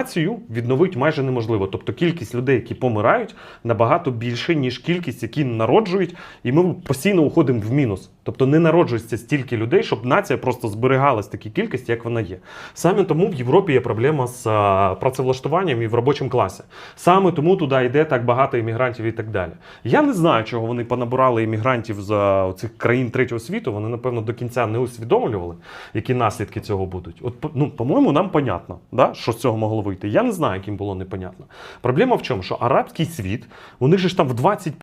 націю відновити майже неможливо. Тобто кількість людей, які помирають, набагато більше, ніж кількість, які народжують, і ми постійно уходимо в мінус. Тобто не народжується стільки людей, щоб нація просто зберігалась в такій кількості, як вона є. Саме тому в Європі є проблема з а, працевлаштуванням і в робочому класі. Саме тому туди йде так багато іммігрантів і так далі. Я не знаю, чого вони понабирали іммігрантів з цих країн третього світу. Вони, напевно, до кінця не усвідомлювали, які наслідки цього будуть. От, ну, по-моєму, нам понятно, да, що з цього могло вийти. Я не знаю, яким було непонятно. Проблема в чому? Що арабський світ, вони ж там в 20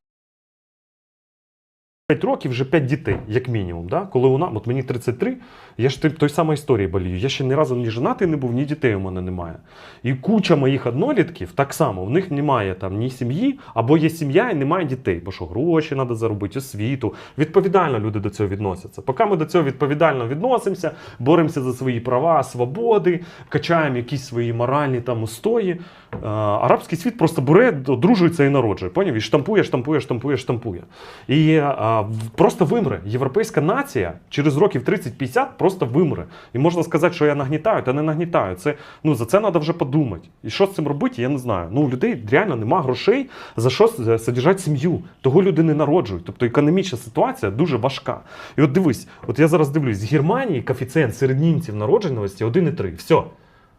5 років вже 5 дітей, як мінімум. Да? Коли нас, от мені 33, я ж той самої історії болію. Я ще ні разу ні женатий не був, ні дітей у мене немає. І куча моїх однолітків так само, в них немає там ні сім'ї, або є сім'я і немає дітей, бо що гроші треба заробити, освіту. Відповідально люди до цього відносяться. Поки ми до цього відповідально відносимося, боремося за свої права, свободи, качаємо якісь свої моральні там устої. е, Арабський світ просто бере, одружується і народжує. Поняв? І штампує, штампує, штампує, штампує. І е, в- просто вимре. Європейська нація через років 30-50 просто вимре. І можна сказати, що я нагнітаю, та не нагнітаю. Це, ну, за це треба вже подумати. І що з цим робити, я не знаю. Ну, у людей реально нема грошей за що содержати сім'ю. Того люди не народжують. Тобто економічна ситуація дуже важка. І от дивись, от я зараз дивлюсь, з Германії коефіцієнт серед німців народженості 1,3. Все.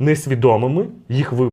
Несвідомими їх ви.